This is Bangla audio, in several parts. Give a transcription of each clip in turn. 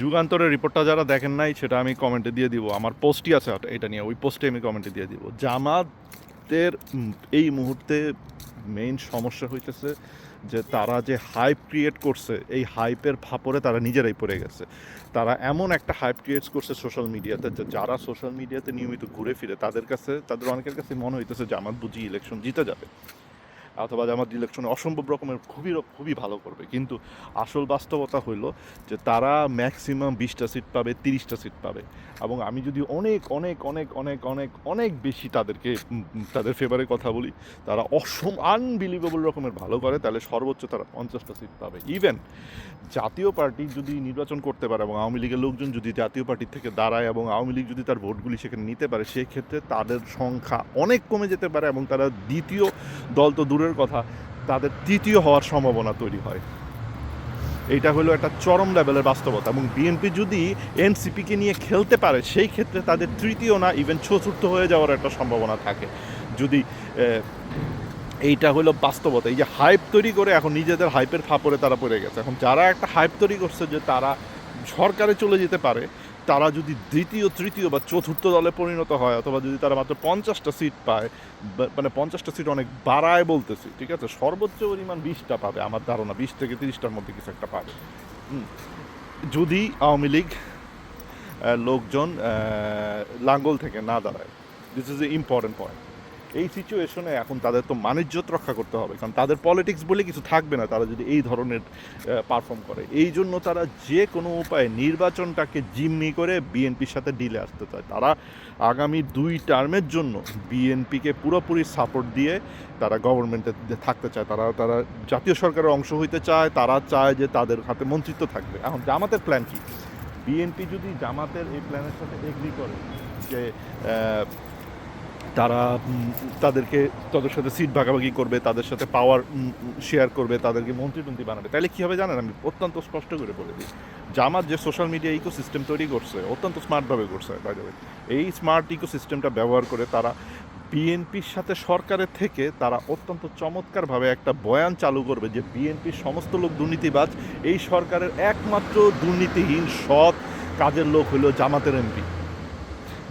যুগান্তরের রিপোর্টটা যারা দেখেন নাই, সেটা আমি কমেন্টে দিয়ে দিব। আমার পোস্টই আছে এটা নিয়ে, ওই পোস্টে আমি কমেন্টে দিয়ে দিব। জামাতের এই মুহূর্তে মেইন সমস্যা হইতেছে যে তারা যে হাইপ ক্রিয়েট করছে, এই হাইপের ফাপরে তারা নিজেরাই পড়ে গেছে। তারা এমন একটা হাইপ ক্রিয়েট করছে সোশ্যাল মিডিয়াতে যে যারা সোশ্যাল মিডিয়াতে নিয়মিত ঘুরে ফিরে, তাদের কাছে, তাদের অনেকের কাছে মনে হইতেছে জামাত বুঝি ইলেকশন জিতে যাবে। অথবা জামাত ইলেকশনে অসম্ভব রকমের খুবই খুবই ভালো করবে। কিন্তু আসল বাস্তবতা হইল যে তারা ম্যাক্সিমাম বিশটা সিট পাবে, তিরিশটা সিট পাবে। এবং আমি যদি অনেক অনেক অনেক অনেক অনেক অনেক বেশি তাদেরকে তাদের ফেভারে কথা বলি, তারা অসম আনবিলিভেবল রকমের ভালো করে, তাহলে সর্বোচ্চ তারা পঞ্চাশটা সিট পাবে। ইভেন জাতীয় পার্টি যদি নির্বাচন করতে পারে এবং আওয়ামী লীগের লোকজন যদি জাতীয় পার্টি থেকে দাঁড়ায় এবং আওয়ামী লীগ যদি তার ভোটগুলি সেখানে নিতে পারে, সেক্ষেত্রে তাদের সংখ্যা অনেক কমে যেতে পারে এবং তারা দ্বিতীয় দল তো দূরের কথা, তাদের তৃতীয় হওয়ার সম্ভাবনা তৈরি হয়। এইটা হলো একটা চরম লেভেলের বাস্তবতা এবং বিএনপি যদি এনসিপিকে নিয়ে খেলতে পারে, সেই ক্ষেত্রে তাদের তৃতীয় না ইভেন চতুর্থ হয়ে যাওয়ার একটা সম্ভাবনা থাকে। যদি এইটা হলো বাস্তবতা, এই যে হাইপ তৈরি করে এখন নিজেদের হাইপের ফাপরে তারা পড়ে গেছে। এখন যারা একটা হাইপ তৈরি করছে যে তারা সরকারে চলে যেতে পারে তারা যদি দ্বিতীয়, তৃতীয় বা চতুর্থ দলে পরিণত হয়, অথবা যদি তারা মাত্র পঞ্চাশটা সিট পায় মানে পঞ্চাশটা সিট অনেক বাড়ায় বলতেছি, ঠিক আছে? সর্বোচ্চ পরিমাণ বিশটা পাবে, আমার ধারণা, বিশ থেকে তিরিশটার মধ্যে কিছু একটা পাবে। যদি আওয়ামী লীগ লোকজন লাঙ্গল থেকে না দাঁড়ায় this is a important point এই সিচুয়েশনে এখন তাদের তো মানিজ্যত রক্ষা করতে হবে। কারণ তাদের পলিটিক্স বলে কিছু থাকবে না, তারা যদি এই ধরনের পারফর্ম করে। এই জন্য তারা যে কোনো উপায়ে নির্বাচনটাকে জিম্মি করে বিএনপির সাথে ডিলে আসতে চায়। তারা আগামী দুই টার্মের জন্য বিএনপিকে পুরোপুরি সাপোর্ট দিয়ে তারা গভর্নমেন্টে থাকতে চায়। তারা তারা জাতীয় সরকারের অংশ হইতে চায়, তারা চায় যে তাদের হাতে মন্ত্রিত্ব থাকবে। এখন জামাতের প্ল্যান কি? বিএনপি যদি জামাতের এই প্ল্যানের সাথে এগ্রি করে যে তারা তাদেরকে তাদের সাথে সিট ভাগাভাগি করবে, তাদের সাথে পাওয়ার শেয়ার করবে, তাদেরকে মন্ত্রী টন্ত্রী বানাবে। তাহলে কী হবে জানেন আমি অত্যন্ত স্পষ্ট করে বলে দিই। জামাত যে সোশ্যাল মিডিয়া ইকো সিস্টেম তৈরি করছে, অত্যন্ত স্মার্টভাবে করছে বাই এই স্মার্ট ইকো সিস্টেমটা ব্যবহার করে তারা বিএনপির সাথে সরকারের থেকে তারা অত্যন্ত চমৎকারভাবে একটা বয়ান চালু করবে যে বিএনপির সমস্ত লোক দুর্নীতিবাজ, এই সরকারের একমাত্র দুর্নীতিহীন সৎ কাজের লোক হলো জামাতের এমপি,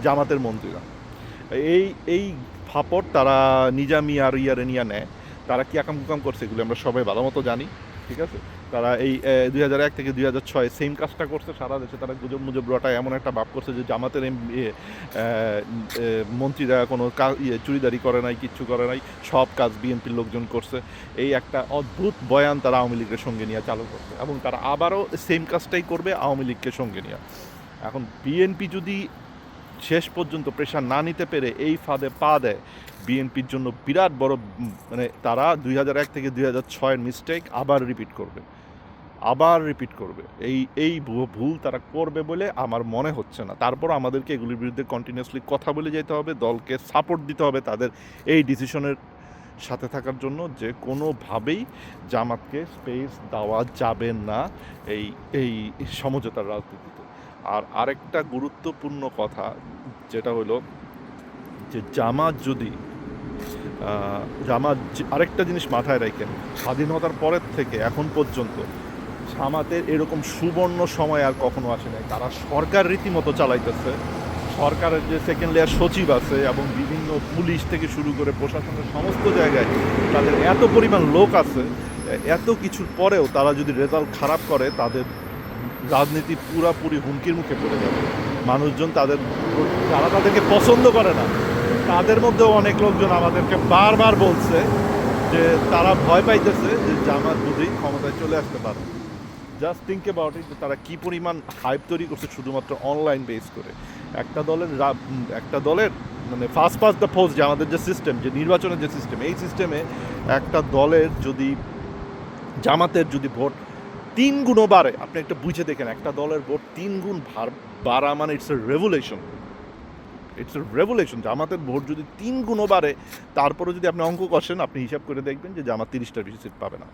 জামাতের মন্ত্রীরা। এই এই ফাপড় তারা নিজামি আর ইয়ারে নিয়ে। নেয় তারা কি আকাম কুকাম করছে এগুলো আমরা সবাই ভালো মতো জানি, ঠিক আছে? তারা এই দুই হাজার এক থেকে দুই হাজার ছয় সেম কাজটা করছে সারা দেশে। তারা গুজব মুজব রটায় এমন একটা ভাব করছে যে জামাতের মন্ত্রীরা কোনো কাজ ইয়ে চুরিদারি করে নাই, কিচ্ছু করে নাই, সব কাজ বিএনপির লোকজন করছে। এই একটা অদ্ভুত বয়ান তারা আওয়ামী লীগের সঙ্গে নিয়ে চালু করছে এবং তারা আবারও সেম কাজটাই করবে আওয়ামী লীগকে সঙ্গে নিয়ে। এখন বিএনপি যদি শেষ পর্যন্ত প্রেশার না নিতে পেরে এই ফাঁদে পা দেয়। বিএনপির জন্য বিরাট বড় মানে তারা দুই হাজার এক থেকে দুই হাজার ছয়ের মিস্টেক আবার রিপিট করবে। আবার রিপিট করবে। এই এই ভুল তারা করবে বলে আমার মনে হচ্ছে না। তারপর আমাদেরকে এগুলির বিরুদ্ধে কন্টিনিউসলি কথা বলে যেতে হবে, দলকে সাপোর্ট দিতে হবে তাদের এই ডিসিশনের সাথে থাকার জন্য যে কোনোভাবেই জামাতকে স্পেস দেওয়া যাবে না এই এই সমঝোতার রাজনীতিতে। আর আরেকটা গুরুত্বপূর্ণ কথা যেটা হলো যে জামাত যদি জামাত আরেকটা জিনিস মাথায় রাখেন, স্বাধীনতার পরের থেকে এখন পর্যন্ত জামাতের এরকম সুবর্ণ সময় আর কখনো আসে নাই। তারা সরকার রীতিমতো চালাইতেছে। সরকারের যে সেকেন্ড লেয়ার সচিব আছে এবং বিভিন্ন পুলিশ থেকে শুরু করে প্রশাসনের সমস্ত জায়গায় তাদের এত পরিমাণ লোক আছে, এত কিছুর পরেও তারা যদি রেজাল্ট খারাপ করে, তাদের রাজনীতি পুরাপুরি হুমকির মুখে পড়ে যাবে। মানুষজন তাদের তারা তাদেরকে পছন্দ করে না। তাদের মধ্যেও অনেক লোকজন আমাদেরকে বারবার বলছে যে তারা ভয় পাইতেছে যে জামাত বুঝেই ক্ষমতায় চলে আসতে পারে জাস্ট থিঙ্ক অ্যাবাউট ইট তারা কী পরিমাণ হাইপ তৈরি করছে শুধুমাত্র অনলাইন বেস করে। একটা দলের একটা দলের মানে ফার্স্ট ফার্স্ট দ্য ফোর্স যে আমাদের যে সিস্টেম যে নির্বাচনের যে সিস্টেম এই সিস্টেমে একটা দলের যদি জামাতের যদি ভোট তিন গুণও বাড়ে আপনি একটা বুঝে দেখেন, একটা দলের ভোট তিন গুণ বাড়া মানে it's a revolution it's a revolution জামাতের ভোট যদি তিন গুণও বাড়ে তারপরে যদি আপনি অঙ্ক কষেন, আপনি হিসাব করে দেখবেন যে জামাত তিরিশটা বেশি সিট পাবে না।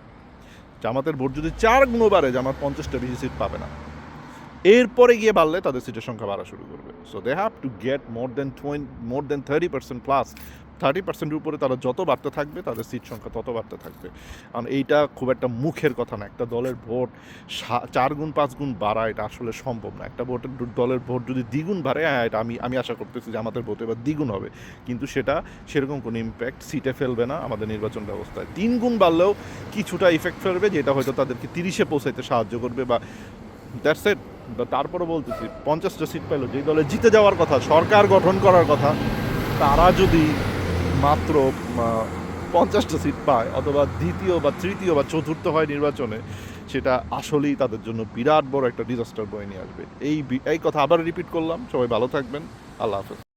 জামাতের ভোট যদি চার গুণও বাড়ে জামাত পঞ্চাশটা বেশি সিট পাবে না। এরপরে গিয়ে বাড়লে তাদের সিটের সংখ্যা বাড়া শুরু করবে। So they have to get more than twenty more than thirty percent plus thirty পার্সেন্টের উপরে তারা যত বাড়তে থাকবে, তাদের সিট সংখ্যা তত বাড়তে থাকবে। কারণ এইটা খুব একটা মুখের কথা না, একটা দলের ভোট চার গুণ, পাঁচ গুণ বাড়া এটা আসলে সম্ভব না। একটা ভোটের দলের ভোট যদি দ্বিগুণ বাড়ে হ্যাঁ এটা আমি আমি আশা করতেছি যে আমাদের ভোট এবার দ্বিগুণ হবে। কিন্তু সেটা সেরকম কোনো ইম্প্যাক্ট সিটে ফেলবে না আমাদের নির্বাচন ব্যবস্থায়। তিন গুণ বাড়লেও কিছুটা ইফেক্ট ফেলবে, যেটা হয়তো তাদেরকে তিরিশে পৌঁছাইতে সাহায্য করবে বা দ্যাটস এট তারপরে বলতেছি, পঞ্চাশটা সিট পাইলো যেই দলে জিতে যাওয়ার কথা, সরকার গঠন করার কথা, তারা যদি মাত্র পঞ্চাশটা সিট পায়, অথবা দ্বিতীয় বা তৃতীয় বা চতুর্থ হয় নির্বাচনে, সেটা আসলেই তাদের জন্য বিরাট বড় একটা ডিজাস্টার বয়ে নিয়ে আসবে। এই এই কথা আবার রিপিট করলাম। সবাই ভালো থাকবেন। আল্লাহ হাফেজ।